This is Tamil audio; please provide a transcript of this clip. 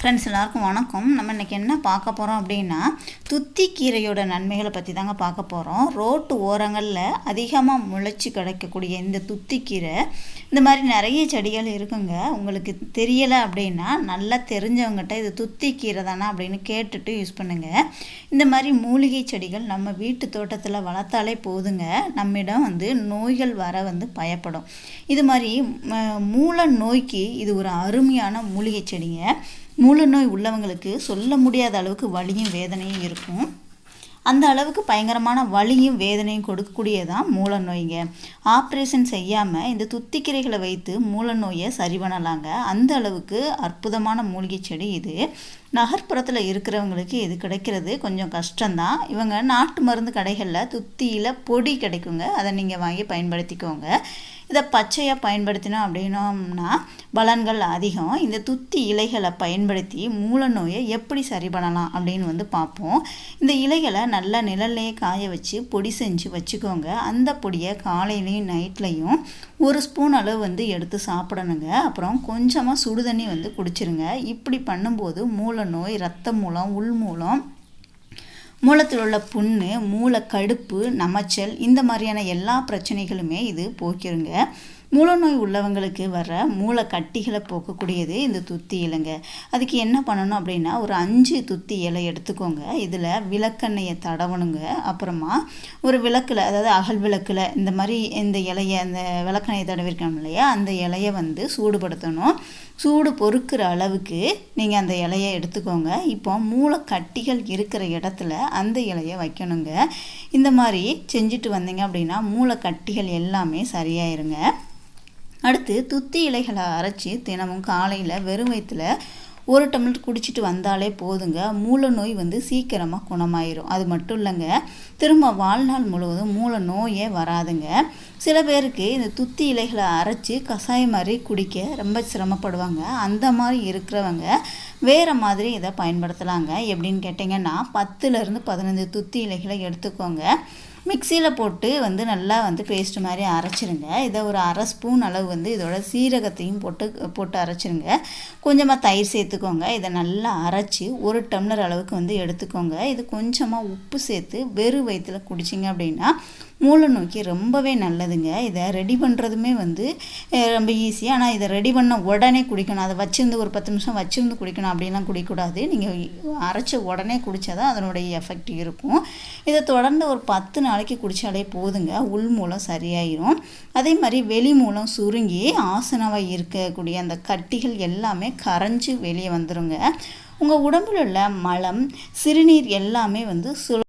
ஃப்ரெண்ட்ஸ் எல்லாருக்கும் வணக்கம். நம்ம இன்றைக்கி என்ன பார்க்க போகிறோம் அப்படின்னா துத்தி கீரையோட நன்மைகளை பற்றி தாங்க பார்க்க போகிறோம் ரோட்டு ஓரங்களில் அதிகமாக முளைச்சி கிடைக்கக்கூடிய இந்த துத்திக்கீரை இந்த மாதிரி நிறைய செடிகள் இருக்குங்க. உங்களுக்கு தெரியலை அப்படின்னா நல்லா தெரிஞ்சவங்ககிட்ட இது துத்தி கீரை தானே அப்படின்னு கேட்டுட்டு யூஸ் பண்ணுங்கள் இந்த மாதிரி மூலிகை செடிகள் நம்ம வீட்டு தோட்டத்தில் வளர்த்தாலே போதுங்க. நம்மிடம் வந்து நோய்கள் வர வந்து பயப்படும். இது மாதிரி மூல நோய்க்கு இது ஒரு அருமையான மூலிகை செடிங்க. மூல நோய் உள்ளவங்களுக்கு சொல்ல முடியாத அளவுக்கு வலியும் வேதனையும் இருக்கும். அந்த அளவுக்கு பயங்கரமான வலியும் வேதனையும் கொடுக்கக்கூடியதான் மூல நோய்ங்க. ஆப்ரேஷன் செய்யாமல் இந்த துத்திக்கீரைகளை வைத்து மூல நோயை சரி பண்ணலாங்க. அந்த அளவுக்கு அற்புதமான மூலிகை செடி இது. நகர்ப்புறத்தில் இருக்கிறவங்களுக்கு இது கிடைக்கிறது கொஞ்சம் கஷ்டம்தான். இவங்க நாட்டு மருந்து கடைகளில் துத்தியில் பொடி கிடைக்குங்க. அதை நீங்கள் வாங்கி பயன்படுத்திக்கோங்க. இதை பச்சையாக பயன்படுத்தினோம் அப்படின்னோம்னா பலன்கள் அதிகம். இந்த துத்தி இலைகளை பயன்படுத்தி மூல நோயை எப்படி சரி பண்ணலாம் அப்படின்னு வந்து பார்ப்போம். இந்த இலைகளை நல்லா நிழல்லையே காய வச்சு பொடி செஞ்சு வச்சுக்கோங்க. அந்த பொடியை காலையிலையும் நைட்லையும் ஒரு ஸ்பூன் அளவு வந்து எடுத்து சாப்பிடணுங்க. அப்புறம் கொஞ்சமாக சுடுதண்ணி வந்து குடிச்சிருங்க. இப்படி பண்ணும்போது மூல நோய் ரத்த மூலம் உள் மூலம் மூலத்தில் உள்ள புண்ணு மூளை கடுப்பு நமைச்சல் இந்த மாதிரியான எல்லா பிரச்சனைகளுமே இது போக்கிருங்க. மூலநோய் உள்ளவங்களுக்கு வர மூளை கட்டிகளை போக்கக்கூடியது இந்த துத்தி இலைங்க. அதுக்கு என்ன பண்ணணும் அப்படின்னா ஒரு அஞ்சு துத்தி இலை எடுத்துக்கோங்க. இதில் விளக்கெண்ணெயை தடவணுங்க. அப்புறமா ஒரு விளக்கில் அதாவது அகல் விளக்கில் இந்த மாதிரி இந்த இலையை அந்த விளக்கெண்ணெயை தடவிருக்கணும் இல்லையா? அந்த இலையை வந்து சூடுபடுத்தணும். சூடு பொறுக்கிற அளவுக்கு நீங்கள் அந்த இலையை எடுத்துக்கோங்க. இப்போ மூளை கட்டிகள் இருக்கிற இடத்துல அந்த இலையை வைக்கணுங்க. இந்த மாதிரி செஞ்சுட்டு வந்தீங்க அப்படின்னா மூளை கட்டிகள் எல்லாமே சரியாயிருங்க. அடுத்து துத்தி இலைகளை அரைச்சி தினமும் காலையில் வெறும் வயிற்றுல ஒரு டம்ளர் குடிச்சிட்டு வந்தாலே போதுங்க. மூல நோய் வந்து சீக்கிரமாக குணமாயிரும். அது மட்டும் இல்லைங்க திரும்ப வாழ்நாள் முழுவதும் மூல நோயே வராதுங்க. சில பேருக்கு இந்த துத்தி இலைகளை அரைச்சி கஷாயம் மாதிரி குடிக்க ரொம்ப சிரமப்படுவாங்க. அந்த மாதிரி இருக்கிறவங்க வேறு மாதிரி இதை பயன்படுத்தலாங்க. எப்படின்னு கேட்டிங்கன்னா பத்துலேருந்து பதினஞ்சு துத்தி இலைகளை எடுத்துக்கோங்க. மிக்சியில் போட்டு வந்து நல்லா வந்து பேஸ்ட் மாதிரி அரைச்சிருங்க. இதை ஒரு அரை ஸ்பூன் அளவு வந்து இதோட சீரகத்தையும் போட்டு போட்டு அரைச்சிருங்க. கொஞ்சமாக தயிர் சேர்த்துக்கோங்க. இதை நல்லா அரைச்சி ஒரு டம்ளர் அளவுக்கு வந்து எடுத்துக்கோங்க. இது கொஞ்சமாக உப்பு சேர்த்து வெறும் வயிற்றில் குடிச்சிங்க அப்படின்னா மூளை நோக்கி ரொம்பவே நல்லதுங்க. இதை ரெடி பண்ணுறதுமே வந்து ரொம்ப ஈஸி ஆனால் இதை ரெடி பண்ண உடனே குடிக்கணும். அதை வச்சுருந்து ஒரு பத்து நிமிஷம் வச்சுருந்து குடிக்கணும் அப்படின்லாம் குடிக்கக்கூடாது. நீங்கள் அரைச்ச உடனே குடித்தா தான் அதனுடைய எஃபெக்ட் இருக்கும். இதை தொடர்ந்து ஒரு பத்து நாளைக்கு குடித்தாலே போதுங்க. உள் மூலம் சரியாயிரும். அதே மாதிரி வெளி மூலம் சுருங்கி ஆசனவாக இருக்கக்கூடிய அந்த கட்டிகள் எல்லாமே கரைஞ்சி வெளியே வந்துடுங்க உங்கள் உடம்புல உள்ள மலம் சிறுநீர் எல்லாமே வந்து சு